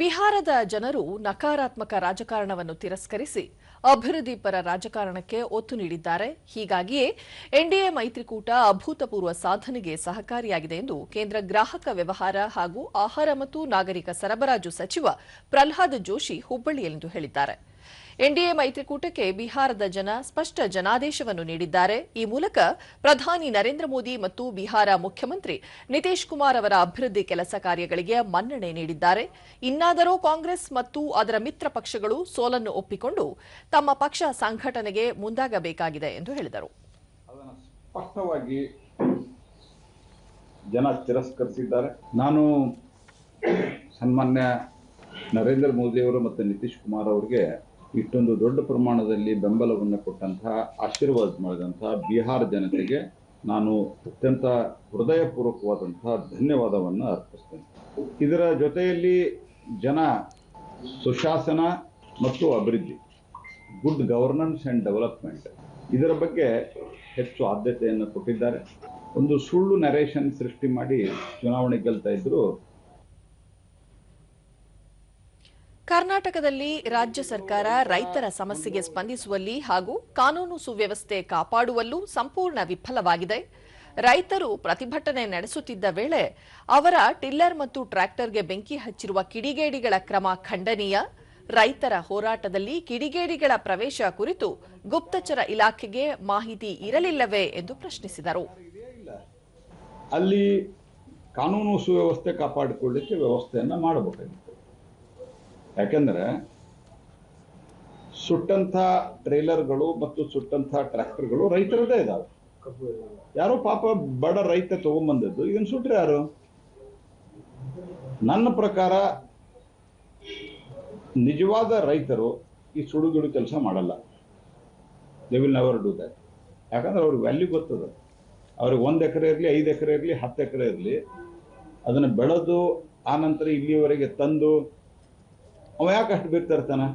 ಬಿಹಾರದ ಜನರು ನಕಾರಾತ್ಮಕ ರಾಜಕಾರಣವನ್ನು ತಿರಸ್ಕರಿಸಿ ಅಭಿವೃದ್ಧಿ ಪರ ರಾಜಕಾರಣಕ್ಕೆ ಒತ್ತು ನೀಡಿದ್ದಾರೆ. ಹೀಗಾಗಿಯೇ ಎನ್ಡಿಎ ಮೈತ್ರಿಕೂಟ ಅಭೂತಪೂರ್ವ ಸಾಧನೆಗೆ ಸಹಕಾರಿಯಾಗಿದೆ ಎಂದು ಕೇಂದ್ರ ಗ್ರಾಹಕ ವ್ಯವಹಾರ ಹಾಗೂ ಆಹಾರ ಮತ್ತು ನಾಗರಿಕ ಸರಬರಾಜು ಸಚಿವ ಪ್ರಹ್ಲಾದ್ ಜೋಶಿ ಹುಬ್ಬಳ್ಳಿಯಲ್ಲಿಂದು ಹೇಳಿದ್ದಾರೆ. ಎನ್ಡಿಎ ಮೈತ್ರಿಕೂಟಕ್ಕೆ ಬಿಹಾರದ ಜನ ಸ್ಪಷ್ಟ ಜನಾದೇಶವನ್ನು ನೀಡಿದ್ದಾರೆ. ಈ ಮೂಲಕ ಪ್ರಧಾನಿ ನರೇಂದ್ರ ಮೋದಿ ಮತ್ತು ಬಿಹಾರ ಮುಖ್ಯಮಂತ್ರಿ ನಿತೀಶ್ ಕುಮಾರ್ ಅವರ ಅಭಿವೃದ್ಧಿ ಕೆಲಸ ಕಾರ್ಯಗಳಿಗೆ ಮನ್ನಣೆ ನೀಡಿದ್ದಾರೆ. ಇನ್ನಾದರೂ ಕಾಂಗ್ರೆಸ್ ಮತ್ತು ಅದರ ಮಿತ್ರ ಪಕ್ಷಗಳು ಸೋಲನ್ನು ಒಪ್ಪಿಕೊಂಡು ತಮ್ಮ ಪಕ್ಷ ಸಂಘಟನೆಗೆ ಮುಂದಾಗಬೇಕಾಗಿದೆ ಎಂದು ಹೇಳಿದರು. ಜನ ತಿರಸ್ಕರಿಸಿದ್ದಾರೆ. ನಾನು ಸನ್ಮಾನ್ಯ ನರೇಂದ್ರ ಮೋದಿಯವರು ಮತ್ತು ನಿತೀಶ್ ಕುಮಾರ್ ಅವರಿಗೆ ಇಷ್ಟೊಂದು ದೊಡ್ಡ ಪ್ರಮಾಣದಲ್ಲಿ ಬೆಂಬಲವನ್ನು ಕೊಟ್ಟಂತಹ, ಆಶೀರ್ವಾದ ಮಾಡಿದಂತಹ ಬಿಹಾರ ಜನತೆಗೆ ನಾನು ಅತ್ಯಂತ ಹೃದಯಪೂರ್ವಕವಾದಂತಹ ಧನ್ಯವಾದವನ್ನು ಅರ್ಪಿಸ್ತೇನೆ. ಇದರ ಜೊತೆಯಲ್ಲಿ ಜನ ಸುಶಾಸನ ಮತ್ತು ಅಭಿವೃದ್ಧಿ, ಗುಡ್ ಗವರ್ನೆನ್ಸ್ ಆ್ಯಂಡ್ ಡೆವಲಪ್ಮೆಂಟ್ ಇದರ ಬಗ್ಗೆ ಹೆಚ್ಚು ಆದ್ಯತೆಯನ್ನು ಕೊಟ್ಟಿದ್ದಾರೆ. ಒಂದು ಸುಳ್ಳು ನರೇಷನ್ ಸೃಷ್ಟಿ ಮಾಡಿ ಚುನಾವಣೆ ಗೆಲ್ತಾ ಇದ್ರು ಕರ್ನಾಟಕದಲ್ಲಿ ರಾಜ್ಯ ಸರ್ಕಾರ ರೈತರ ಸಮಸ್ಯೆಗೆ ಸ್ಪಂದಿಸುವಲ್ಲಿ ಹಾಗೂ ಕಾನೂನು ಸುವ್ಯವಸ್ಥೆ ಕಾಪಾಡುವಲ್ಲೂ ಸಂಪೂರ್ಣ ವಿಫಲವಾಗಿದೆ. ರೈತರು ಪ್ರತಿಭಟನೆ ನಡೆಸುತ್ತಿದ್ದ ವೇಳೆ ಅವರ ಟಿಲ್ಲರ್ ಮತ್ತು ಟ್ರ್ಯಾಕ್ಟರ್ಗೆ ಬೆಂಕಿ ಹಚ್ಚಿರುವ ಕಿಡಿಗೇಡಿಗಳ ಕ್ರಮ ಖಂಡನೀಯ. ರೈತರ ಹೋರಾಟದಲ್ಲಿ ಕಿಡಿಗೇಡಿಗಳ ಪ್ರವೇಶ ಕುರಿತು ಗುಪ್ತಚರ ಇಲಾಖೆಗೆ ಮಾಹಿತಿ ಇರಲಿಲ್ಲವೇ ಎಂದು ಪ್ರಶ್ನಿಸಿದರು. ಅಲ್ಲಿ ಕಾನೂನು ಸುವ್ಯವಸ್ಥೆ ಕಾಪಾಡಿಕೊಳ್ಳಿಕ್ಕೆ ವ್ಯವಸ್ಥೆಯನ್ನು ಮಾಡಬೇಕಾಗಿತ್ತು. ಯಾಕೆಂದ್ರೆ ಸುಟ್ಟಂಥ ಟ್ರೇಲರ್ಗಳು ಮತ್ತು ಸುಟ್ಟಂಥ ಟ್ರ್ಯಾಕ್ಟರ್ಗಳು ರೈತರದೇ ಇದಾವೆ. ಯಾರೋ ಪಾಪ ಬಡ ರೈತ ತಗೊಂಬಂದದ್ದು, ಇದನ್ನ ಸುಟ್ರೆ ಯಾರು? ನನ್ನ ಪ್ರಕಾರ ನಿಜವಾದ ರೈತರು ಈ ಸುಡುಗುಡು ಕೆಲಸ ಮಾಡಲ್ಲ. They will never do that ಯಾಕಂದ್ರೆ ಅವ್ರಿಗೆ ವ್ಯಾಲ್ಯೂ ಗೊತ್ತದ. ಅವ್ರಿಗೆ ಒಂದು ಎಕರೆ ಇರಲಿ, ಐದು ಎಕರೆ ಇರಲಿ, ಹತ್ತು ಎಕರೆ ಇರಲಿ, ಅದನ್ನು ಬೆಳೆದು ಆ ನಂತರ ಇಲ್ಲಿವರೆಗೆ ತಂದು ಅವ ಯಾಕೆ ಅಷ್ಟು ಬೇಕು ತರ್ತಾನೆ